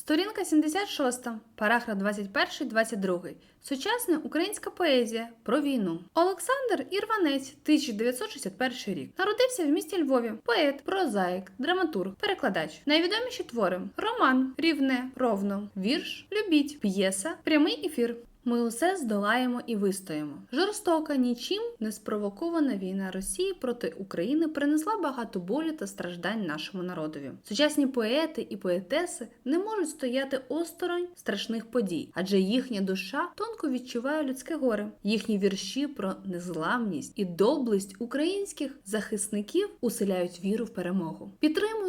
Сторінка 76, параграф 21-22. Сучасна українська поезія про війну. Олександр Ірванець, 1961 рік. Народився в місті Львові. Поет, прозаїк, драматург, перекладач. Найвідоміші твори: роман, рівне, ровно, вірш, любіть, п'єса, прямий ефір. Ми усе здолаємо і вистоїмо. Жорстока, нічим не спровокована війна Росії проти України принесла багато болю та страждань нашому народові. Сучасні поети і поетеси не можуть стояти осторонь страшних подій, адже їхня душа тонко відчуває людське горе. Їхні вірші про незламність і доблесть українських захисників уселяють віру в перемогу,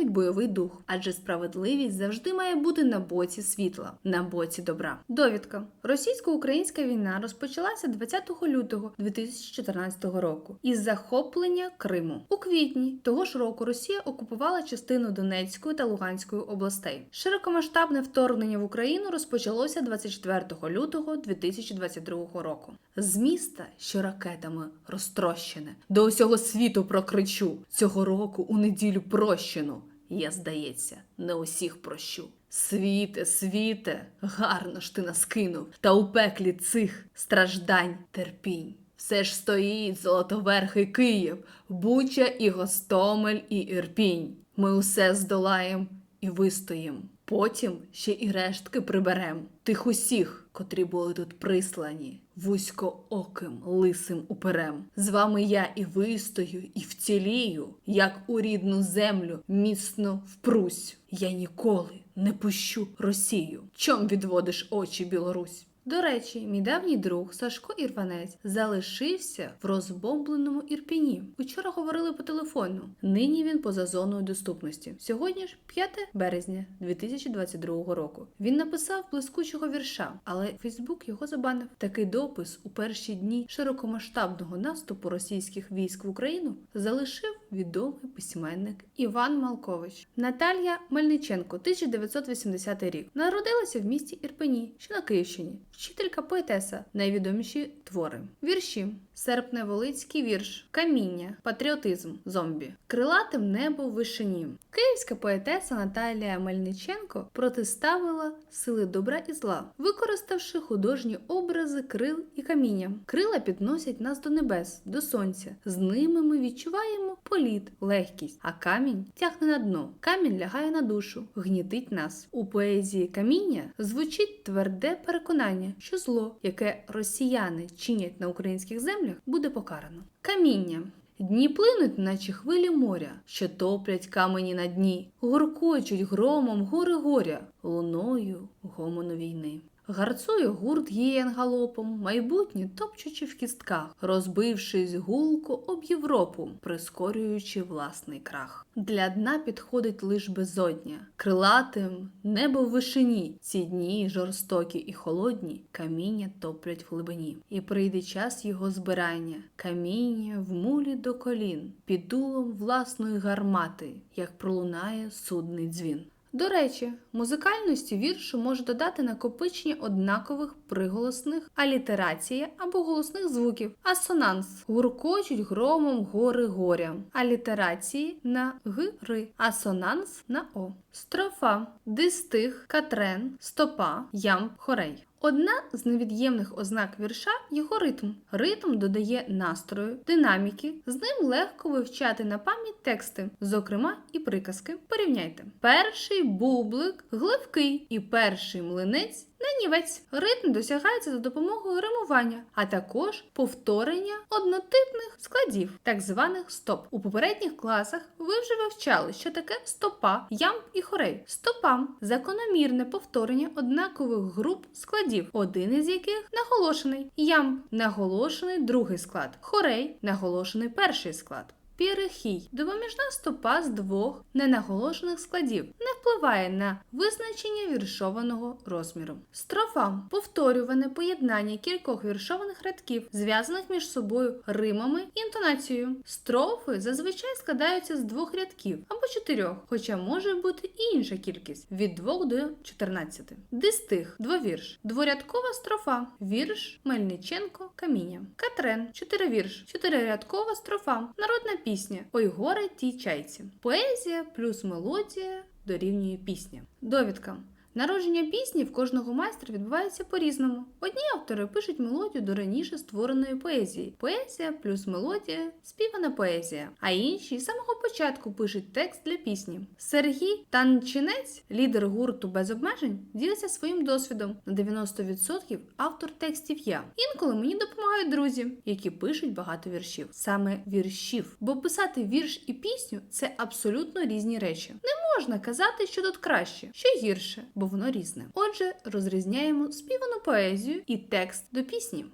підтримують бойовий дух, адже справедливість завжди має бути на боці світла, на боці добра. Довідка: російсько-українська війна розпочалася 20 лютого 2014 року із захоплення Криму. У квітні того ж року Росія окупувала частину Донецької та Луганської областей. Широкомасштабне вторгнення в Україну розпочалося 24 лютого 2022 року. З міста, що ракетами розтрощене, до усього світу прокричу цього року у неділю прощену. Я, здається, не усіх прощу. Світе, світе, гарно ж ти нас кинув, та у пеклі цих страждань терпінь. Все ж стоїть золотоверхий Київ, Буча і Гостомель і Ірпінь. Ми усе здолаєм і вистоїм. Потім ще і рештки приберем тих усіх, котрі були тут прислані, вузькооким лисим уперем. З вами я і вистою, і вцілію, як у рідну землю міцно впрусь. Я ніколи не пущу Росію. Чом відводиш очі, Білорусь? До речі, мій давній друг Сашко Ірванець залишився в розбомбленому Ірпіні. Учора говорили по телефону. Нині він поза зоною доступності. Сьогодні ж 5 березня 2022 року. Він написав блискучого вірша, але Фейсбук його забанив. Такий допис у перші дні широкомасштабного наступу російських військ в Україну залишив відомий письменник Іван Малкович. Наталія Мельниченко, 1980 рік. Народилася в місті Ірпені, що на Київщині. Вчителька поетеса, найвідоміші твори. Вірші. Серпневолицький вірш, каміння, патріотизм, зомбі, крилатим небо в вишині. Київська поетеса Наталія Мельниченко протиставила сили добра і зла, використавши художні образи крил і каміння. Крила підносять нас до небес, до сонця. З ними ми відчуваємо політ, легкість, а камінь тягне на дно. Камінь лягає на душу, гнітить нас. У поезії каміння звучить тверде переконання, що зло, яке росіяни чинять на українських землях, буде покарано. Каміння. Дні плинуть, наче хвилі моря, що топлять камені на дні, гуркочуть громом гори горя, луною гомону війни. Гарцує гурт гієн галопом, майбутнє топчучи в кістках, розбившись гулко об Європу, прискорюючи власний крах. Для дна підходить лиш безодня, крилатим небо в вишині. Ці дні жорстокі і холодні, каміння топлять в глибині. І прийде час його збирання, каміння в мулі до колін, під дулом власної гармати, як пролунає судний дзвін. До речі, музикальності віршу може додати накопичення однакових приголосних алітерація або голосних звуків, асонанс гуркочуть громом гори горя, алітерації на г ри, асонанс на о. Строфа, дистих, катрен, стопа, ям, хорей. Одна з невід'ємних ознак вірша його ритм. Ритм додає настрою, динаміки, з ним легко вивчати на пам'ять тексти, зокрема і приказки. Порівняйте: перший бублик гливкий і перший млинець нанівець. Ритм досягається за допомогою римування, а також повторення однотипних складів, так званих стоп. У попередніх класах ви вже вивчали, що таке стопа, ямб і хорей. Стопам закономірне повторення однакових груп складів, один із яких наголошений. Ямб наголошений другий склад, хорей наголошений перший склад. Перехій допоміжна стопа з двох ненаголошених складів не впливає на визначення віршованого розміру. Строфа повторюване поєднання кількох віршованих рядків, зв'язаних між собою римами і інтонацією. Строфи зазвичай складаються з двох рядків або чотирьох, хоча може бути і інша кількість від 2 до 14. Дистих двовірш, дворядкова строфа, вірш Мельниченко, каміння. Катрен чотиривірш, чотирирядкова строфа, народна пісня Ой горе тій чайці. Поезія плюс мелодія дорівнює пісня. Довідка. Народження пісні в кожного майстра відбувається по-різному. Одні автори пишуть мелодію до раніше створеної поезії. Поезія плюс мелодія співана поезія. А інші з самого початку пишуть текст для пісні. Сергій Танчинець, лідер гурту без обмежень, ділиться своїм досвідом. На 90% автор текстів я. Інколи мені допомагають друзі, які пишуть багато віршів. Саме віршів. Бо писати вірш і пісню це абсолютно різні речі. Можна казати, що тут краще, що гірше, бо воно різне. Отже, розрізняємо співану поезію і текст до пісні.